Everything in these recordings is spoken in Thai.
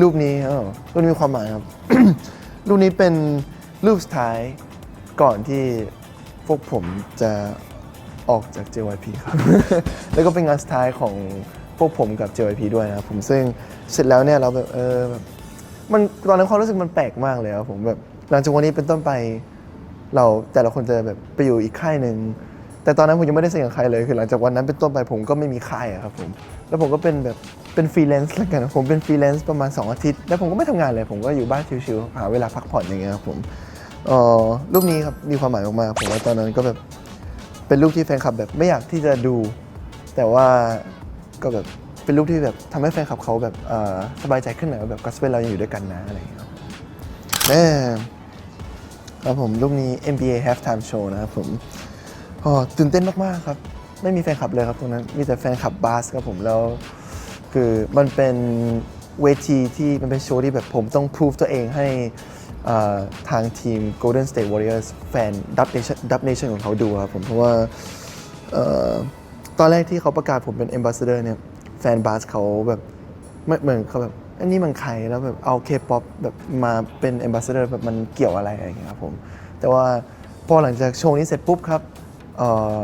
รูปนี้เออรูปนี้มีความหมายครับ รูปนี้เป็นรูปสุดท้ายก่อนที่พวกผมจะออกจาก JYP ครับ แล้วก็เป็นงานสุดท้ายของพวกผมกับ JYP ด้วยนะครับผมซึ่งเสร็จแล้วเนี่ยเราแบบเออแบบมันตอนนั้นความรู้สึกมันแปลกมากเลยครับผมแบบหลังจากวันนี้เป็นต้นไป เราแต่ละคนจะแบบไปอยู่อีกค่ายหนึ่ง แต่ตอนนั้นผมยังไม่ได้เซ็นกับใครเลยคือหลังจากวันนั้นเป็นต้นไปผมก็ไม่มีค่ายอะครับผมแล้วผมก็เป็นแบบเป็นฟรีแลนซ์แล้วกันผมเป็นฟรีแลนซ์ประมาณ 2 อาทิตย์ แล้วผมก็ไม่ทำงานเลย ผมก็อยู่บ้านชิวๆหาเวลาพักผ่อนอย่างเงี้ยครับผมเอ่อรูปนี้ครับมีความหมายมากๆผมว่าตอนนั้นก็แบบเป็นรูปที่แฟนคลับแบบไม่อยากที่จะดู แต่ว่าก็แบบเป็นรูปที่แบบทำให้แฟนคลับเขาแบบเอ่อสบายใจขึ้นหน่อยว่าแบบก็สเปนเรายังอยู่ด้วยกันนะอะไรอย่างเงี้ยครับแม่ครับผมรูปนี้ NBA halftime show นะครับผม อ๋อตื่นเต้นมากๆครับ ไม่มีแฟนคลับเลยครับตรงนั้น มีแต่แฟนคลับบาสครับผมแล้ว คือมันเป็นเวทีที่มันเป็นโชว์ที่แบบผมต้องพิสูจตัวเองให้ทางทีม Golden State Warriors แฟน Dub Nation Dub Nation ของเขาดูครับผม เพราะว่าอตอนแรกที่เขาประกาศผมเป็น Ambassador เนี่ย แฟนบาสเขาแบบไม่เหมือนเขาแบบอันนี้มันใครแล้วแบบเอาเคป๊อปแบบมาเป็น Ambassador แบบมันเกี่ยวอะไรอะไรอย่างเงี้ยครับผม แต่ว่าพอหลังจากโชว์นี้เสร็จปุ๊บครับ เอ่อ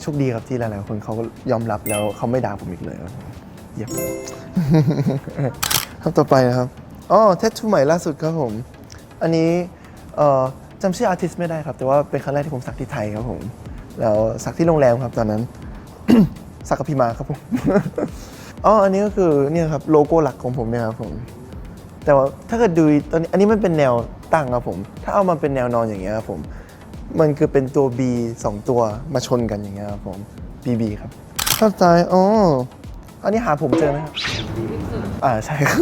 โชคดีครับที่หลายๆคนเขายอมรับแล้วเขาไม่ด่าผมอีกเลยครับผมเยี่ยมครับต่อไปนะครับอ๋อแทททูใหม่ล่าสุดครับผม อันนี้เอ่อจำชื่ออาร์ติสไม่ได้ครับ แต่ว่าเป็นครั้งแรกที่ผมสักที่ไทยครับผม แล้วสักที่โรงแรมครับตอนนั้น สักกับพี่มาครับผม อ๋ออันนี้ก็คือเนี่ยครับโลโก้หลักของผมเนี่ยครับผม แต่ว่าถ้าเกิดดูตอนนี้อันนี้มันเป็นแนวตั้งครับผม ถ้าเอามาเป็นแนวนอนอย่างเงี้ยครับผม มันคือเป็นตัว B สองตัวมาชนกันอย่างเงี้ยครับผม BB ครับ เข้าใจอ๋ออันนี้หาผมเจอไหมครับ อ่าใช่ครับ